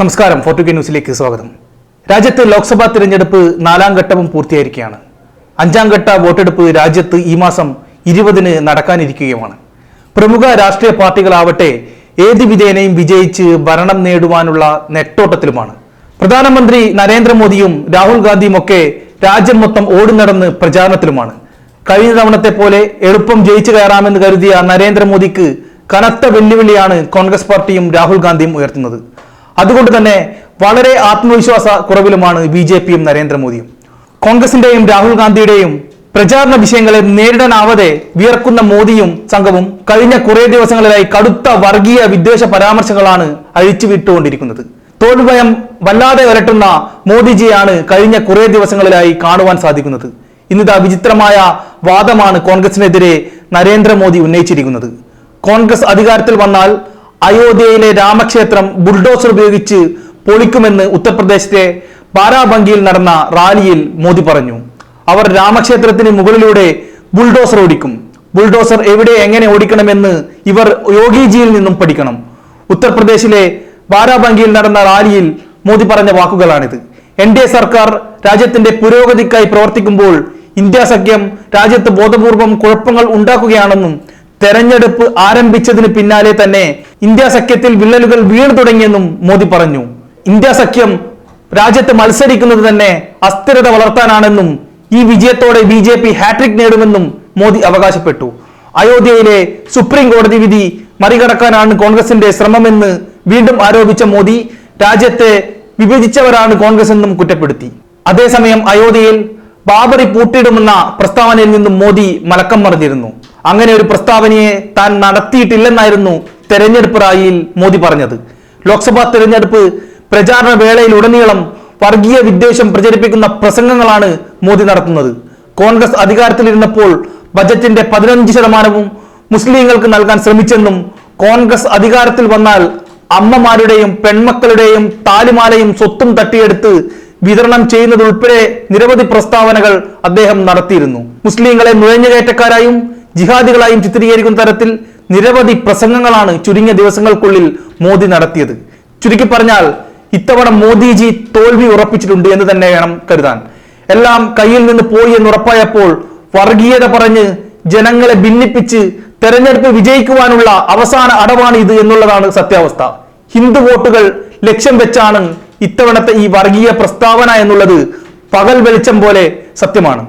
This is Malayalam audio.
നമസ്കാരം ഫോർട്ടു കെ ന്യൂസിലേക്ക് സ്വാഗതം. രാജ്യത്ത് ലോക്സഭാ തിരഞ്ഞെടുപ്പ് നാലാം ഘട്ടവും പൂർത്തിയായിരിക്കുകയാണ്. അഞ്ചാം ഘട്ട വോട്ടെടുപ്പ് രാജ്യത്ത് ഈ മാസം ഇരുപതിന് നടക്കാനിരിക്കുകയുമാണ്. പ്രമുഖ രാഷ്ട്രീയ പാർട്ടികളാവട്ടെ ഏത് വിധേനയും വിജയിച്ച് ഭരണം നേടുവാനുള്ള നെട്ടോട്ടത്തിലുമാണ്. പ്രധാനമന്ത്രി നരേന്ദ്രമോദിയും രാഹുൽ ഗാന്ധിയും ഒക്കെ രാജ്യം മൊത്തം ഓടി നടന്ന് പ്രചാരണത്തിലുമാണ്. കഴിഞ്ഞ തവണത്തെ പോലെ എളുപ്പം ജയിച്ചു കയറാമെന്ന് കരുതിയ നരേന്ദ്രമോദിക്ക് കനത്ത വെല്ലുവിളിയാണ് കോൺഗ്രസ് പാർട്ടിയും രാഹുൽ ഗാന്ധിയും ഉയർത്തുന്നത്. അതുകൊണ്ട് തന്നെ വളരെ ആത്മവിശ്വാസ കുറവിലുമാണ് ബി ജെ പിയും നരേന്ദ്രമോദിയും. കോൺഗ്രസിന്റെയും രാഹുൽ ഗാന്ധിയുടെയും പ്രചാരണ വിഷയങ്ങളെ നേരിടാനാവാതെ വിയർക്കുന്ന മോദിയും സംഘവും കഴിഞ്ഞ കുറെ ദിവസങ്ങളിലായി കടുത്ത വർഗീയ വിദ്വേഷ പരാമർശങ്ങളാണ് അഴിച്ചുവിട്ടുകൊണ്ടിരിക്കുന്നത്. തോൽഭയം വല്ലാതെ വരട്ടുന്ന മോദിജിയാണ് കഴിഞ്ഞ കുറെ ദിവസങ്ങളിലായി കാണുവാൻ സാധിക്കുന്നത്. ഇന്നിതാ വിചിത്രമായ വാദമാണ് കോൺഗ്രസിനെതിരെ നരേന്ദ്രമോദി ഉന്നയിച്ചിരിക്കുന്നത്. കോൺഗ്രസ് അധികാരത്തിൽ വന്നാൽ അയോധ്യയിലെ രാമക്ഷേത്രം ബുൾഡോസർ ഉപയോഗിച്ച് പൊളിക്കുമെന്ന് ഉത്തർപ്രദേശത്തെ ബാരാബങ്കിയിൽ നടന്ന റാലിയിൽ മോദി പറഞ്ഞു. അവർ രാമക്ഷേത്രത്തിന് മുകളിലൂടെ ബുൾഡോസർ ഓടിക്കും. ബുൾഡോസർ എവിടെ എങ്ങനെ ഓടിക്കണമെന്ന് ഇവർ യോഗിജിയിൽ നിന്നും പഠിക്കണം. ഉത്തർപ്രദേശിലെ ബാരാബങ്കിയിൽ നടന്ന റാലിയിൽ മോദി പറഞ്ഞ വാക്കുകളാണിത്. എൻ ഡി എ സർക്കാർ രാജ്യത്തിന്റെ പുരോഗതിക്കായി പ്രവർത്തിക്കുമ്പോൾ ഇന്ത്യ സഖ്യം രാജ്യത്ത് ബോധപൂർവം കുഴപ്പങ്ങൾ ഉണ്ടാക്കുകയാണെന്നും തെരഞ്ഞെടുപ്പ് ആരംഭിച്ചതിന് പിന്നാലെ തന്നെ ഇന്ത്യ സഖ്യത്തിൽ വിള്ളലുകൾ വീണു തുടങ്ങിയെന്നും മോദി പറഞ്ഞു. ഇന്ത്യ സഖ്യം രാജ്യത്ത് മത്സരിക്കുന്നത് തന്നെ അസ്ഥിരത വളർത്താനാണെന്നും ഈ വിജയത്തോടെ B J P hat trick നേടുമെന്നും Modi അവകാശപ്പെട്ടു. അയോധ്യയിലെ സുപ്രീം കോടതി വിധി മറികടക്കാനാണ് കോൺഗ്രസിന്റെ ശ്രമമെന്ന് വീണ്ടും ആരോപിച്ച മോദി രാജ്യത്തെ വിഭജിച്ചവരാണ് കോൺഗ്രസ് എന്നും കുറ്റപ്പെടുത്തി. അതേസമയം അയോധ്യയിൽ ബാബറി പൂട്ടിയിടുമെന്ന പ്രസ്താവനയിൽ നിന്നും മോദി മലക്കം മറിഞ്ഞിരുന്നു. അങ്ങനെ ഒരു പ്രസ്താവനയെ താൻ നടത്തിയിട്ടില്ലെന്നായിരുന്നു തെരഞ്ഞെടുപ്പ് റാലിയിൽ മോദി പറഞ്ഞത്. ലോക്സഭാ തെരഞ്ഞെടുപ്പ് പ്രചാരണ വേളയിൽ ഉടനീളം വർഗീയ വിദ്വേഷം പ്രചരിപ്പിക്കുന്ന പ്രസംഗങ്ങളാണ് മോദി നടത്തുന്നത്. കോൺഗ്രസ് അധികാരത്തിലിരുന്നപ്പോൾ ബജറ്റിന്റെ പതിനഞ്ച് ശതമാനവും മുസ്ലിങ്ങൾക്ക് നൽകാൻ ശ്രമിച്ചെന്നും കോൺഗ്രസ് അധികാരത്തിൽ വന്നാൽ അമ്മമാരുടെയും പെൺമക്കളുടെയും താലിമാലയും സ്വത്തും തട്ടിയെടുത്ത് വിതരണം ചെയ്യുന്നതുൾപ്പെടെ നിരവധി പ്രസ്താവനകൾ അദ്ദേഹം നടത്തിയിരുന്നു. മുസ്ലിങ്ങളെ നുഴഞ്ഞുകയറ്റക്കാരായും ജിഹാദികളായും ചിത്രീകരിക്കുന്ന തരത്തിൽ നിരവധി പ്രസംഗങ്ങളാണ് ചുരുങ്ങിയ ദിവസങ്ങൾക്കുള്ളിൽ മോദി നടത്തിയത്. ചുരുക്കി പറഞ്ഞാൽ ഇത്തവണ മോദിജി തോൽവി ഉറപ്പിച്ചിട്ടുണ്ട് എന്ന് തന്നെ വേണം കരുതാൻ. എല്ലാം കയ്യിൽ നിന്ന് പോയി എന്ന് ഉറപ്പായപ്പോൾ വർഗീയത പറഞ്ഞ് ജനങ്ങളെ ഭിന്നിപ്പിച്ച് തെരഞ്ഞെടുപ്പ് വിജയിക്കുവാനുള്ള അവസാന അടവാണ് ഇത് എന്നുള്ളതാണ് സത്യാവസ്ഥ. ഹിന്ദു വോട്ടുകൾ ലക്ഷ്യം വെച്ചാണ് ഇത്തവണത്തെ ഈ വർഗീയ പ്രസ്താവന എന്നുള്ളത് പകൽ വെളിച്ചം പോലെ സത്യമാണ്.